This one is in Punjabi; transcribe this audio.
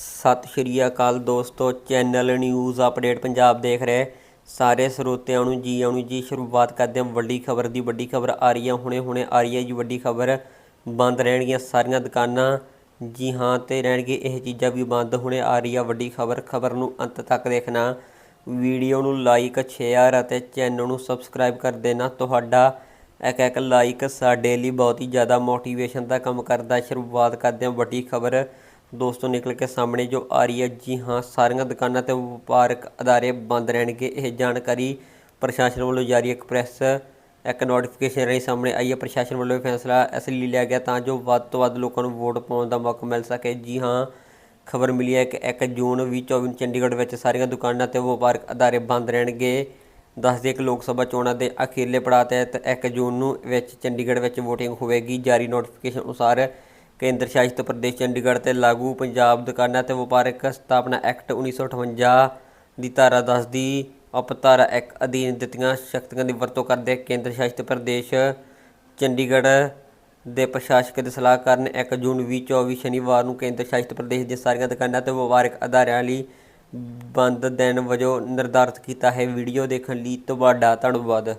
ਸਤਿ ਸ਼੍ਰੀ ਅਕਾਲ ਦੋਸਤੋ, ਚੈਨਲ ਨਿਊਜ਼ ਅਪਡੇਟ ਪੰਜਾਬ ਦੇਖ ਰਹੇ। ਸਾਰੇ ਸਰੋਤਿਆਂ ਨੂੰ ਜੀ ਆਉਣ ਜੀ ਸ਼ੁਰੂਆਤ ਕਰਦੇ ਹਾਂ। ਵੱਡੀ ਖਬਰ ਦੀ ਵੱਡੀ ਖਬਰ ਆ ਰਹੀ ਹੈ। ਹੁਣੇ ਹੁਣੇ ਆ ਰਹੀ ਹੈ ਜੀ ਵੱਡੀ ਖਬਰ। ਬੰਦ ਰਹਿਣਗੀਆਂ ਸਾਰੀਆਂ ਦੁਕਾਨਾਂ। ਜੀ ਹਾਂ, ਤੇ ਰਹਿਣਗੇ ਇਹ ਚੀਜ਼ਾਂ ਵੀ ਬੰਦ। ਹੁਣੇ ਆ ਰਹੀ ਹੈ ਵੱਡੀ ਖਬਰ। ਖਬਰ ਨੂੰ ਅੰਤ ਤੱਕ ਦੇਖਣਾ। ਵੀਡੀਓ ਨੂੰ ਲਾਈਕ, ਸ਼ੇਅਰ ਅਤੇ ਚੈਨਲ ਨੂੰ ਸਬਸਕ੍ਰਾਈਬ ਕਰ ਦੇਣਾ। ਤੁਹਾਡਾ ਇੱਕ ਇੱਕ ਲਾਈਕ ਸਾਡੇ ਲਈ ਬਹੁਤ ਹੀ ਜ਼ਿਆਦਾ ਮੋਟੀਵੇਸ਼ਨ ਦਾ ਕੰਮ ਕਰਦਾ। ਸ਼ੁਰੂਆਤ ਕਰਦੇ ਹਾਂ ਵੱਡੀ ਖਬਰ। ਦੋਸਤੋ, ਨਿਕਲ ਕੇ ਸਾਹਮਣੇ ਜੋ ਆ ਰਹੀ ਹੈ, ਜੀ ਹਾਂ, ਸਾਰੀਆਂ ਦੁਕਾਨਾਂ ਤੇ ਵਪਾਰਕ ਅਦਾਰੇ ਬੰਦ ਰਹਿਣਗੇ। ਇਹ ਜਾਣਕਾਰੀ ਪ੍ਰਸ਼ਾਸਨ ਵੱਲੋਂ ਜਾਰੀ ਇੱਕ ਪ੍ਰੈਸ ਇੱਕ ਨੋਟੀਫਿਕੇਸ਼ਨ ਰਾਹੀਂ ਸਾਹਮਣੇ ਆਈ ਹੈ। ਪ੍ਰਸ਼ਾਸਨ ਵੱਲੋਂ ਇਹ ਫੈਸਲਾ ਇਸ ਲਈ ਲਿਆ ਗਿਆ ਤਾਂ ਜੋ ਵੱਧ ਤੋਂ ਵੱਧ ਲੋਕਾਂ ਨੂੰ ਵੋਟ ਪਾਉਣ ਦਾ ਮੌਕਾ ਮਿਲ ਸਕੇ। ਜੀ ਹਾਂ, ਖਬਰ ਮਿਲੀ ਹੈ ਕਿ 1 ਜੂਨ 2024 ਨੂੰ ਚੰਡੀਗੜ੍ਹ ਵਿੱਚ ਸਾਰੀਆਂ ਦੁਕਾਨਾਂ ਤੇ ਵਪਾਰਕ ਅਦਾਰੇ ਬੰਦ ਰਹਿਣਗੇ। ਦੱਸਦੇ ਕਿ ਲੋਕ ਸਭਾ ਚੋਣਾਂ ਦੇ ਅਖੀਰਲੇ ਪੜਾਅ ਤਹਿਤ 1 ਜੂਨ ਨੂੰ ਵਿੱਚ ਚੰਡੀਗੜ੍ਹ ਵਿੱਚ VOTING ਹੋਵੇਗੀ। ਜਾਰੀ ਨੋਟੀਫਿਕੇਸ਼ਨ ਅਨੁਸਾਰ ਕੇਂਦਰ ਸ਼ਾਸਿਤ ਪ੍ਰਦੇਸ਼ ਚੰਡੀਗੜ੍ਹ ਤੇ ਲਾਗੂ ਪੰਜਾਬ ਦੁਕਾਨਾਂ ਤੇ ਵਪਾਰਕ ਸਥਾਪਨਾ ਐਕਟ 1958 ਦੀ ਧਾਰਾ 10 ਦੀ ਉਪਧਾਰਾ 1 ਅਧੀਨ ਦਿੱਤੀਆਂ ਸ਼ਕਤੀਆਂ ਦੀ ਵਰਤੋਂ ਕਰਦੇ ਕੇਂਦਰ ਸ਼ਾਸਿਤ ਪ੍ਰਦੇਸ਼ ਚੰਡੀਗੜ੍ਹ ਦੇ ਪ੍ਰਸ਼ਾਸਕ ਦੇ ਸਲਾਹਕਾਰ ਨੇ 1 ਜੂਨ 2024 ਸ਼ਨੀਵਾਰ ਨੂੰ ਕੇਂਦਰ ਸ਼ਾਸਿਤ ਪ੍ਰਦੇਸ਼ ਦੀਆਂ ਸਾਰੀਆਂ ਦੁਕਾਨਾਂ ਤੇ ਵਪਾਰਕ ਅਦਾਰਿਆਂ ਲਈ ਬੰਦ ਦਿਨ ਵਜੋਂ ਨਿਰਧਾਰਤ ਕੀਤਾ ਹੈ। ਵੀਡੀਓ ਦੇਖਣ ਲਈ ਤੁਹਾਡਾ ਧੰਨਵਾਦ।